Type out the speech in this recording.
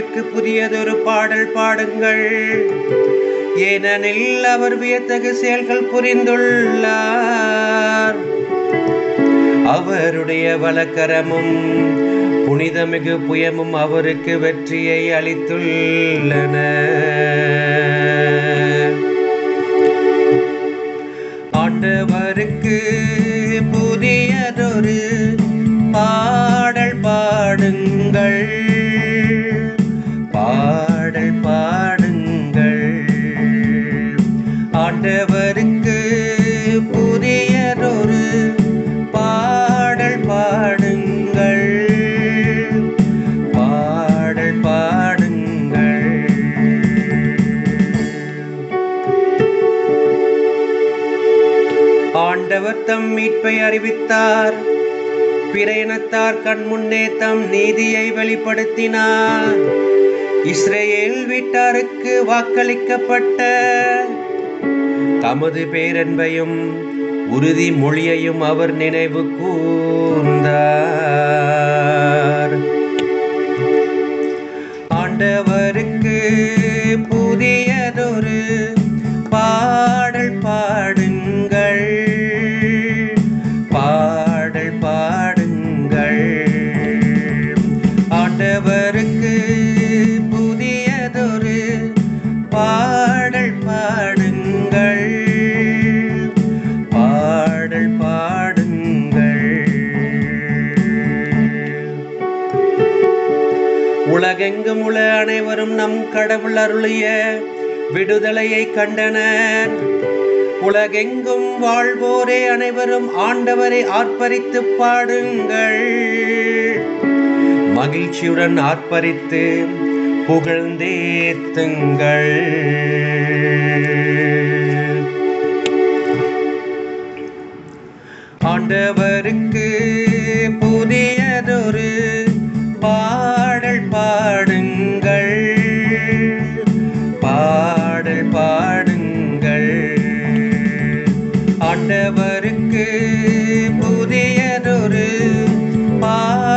ஆண்டவருக்கு புதியதொரு பாடல் பாடுங்கள். ஏனெனில் அவர் வியத்தகு செயல்கள் புரிந்துள்ளார். அவருடைய வலக்கரமும் புனிதமிகு புயமும் அவருக்கு வெற்றியை அளித்துள்ளன. ஆண்டவருக்கு புதியதொரு பாடல் பாடுங்கள். ஆண்டவருக்கு புதியதொரு பாடல் பாடுங்கள். பாடல் பாடுங்கள். ஆண்டவர் தம் மீட்பை அறிவித்தார். பிற இனத்தார் கண் முன்னே தம் நீதியை வெளிப்படுத்தினார். இஸ்ரேல் வீட்டாருக்கு வாக்களிக்கப்பட்ட தமது பேரன்பையும் உறுதி மொழியையும் அவர் நினைவு கூர்ந்தார். ஆண்டவருக்கு புதியதொரு பாடல் பாடுங்கள். பாடல் பாடுங்கள். ஆண்டவருக்கு புதியதொரு பாடல் பாடுங்கள். உலகெங்கும் உள்ள அனைவரும் நம் கடவுள் அருளிய விடுதலையை கண்டனர். உலகெங்கும் வாழ்வோரே அனைவரும் ஆண்டவரை ஆர்ப்பரித்து பாடுங்கள். மகிழ்ச்சியுடன் ஆர்ப்பரித்து புகழ்ந்தேத்துங்கள் ஆண்டவருக்கு புதியதொரு பா பாடுங்கள். பாடல் பாடுங்கள். ஆண்டவருக்கு புதியதொரு பா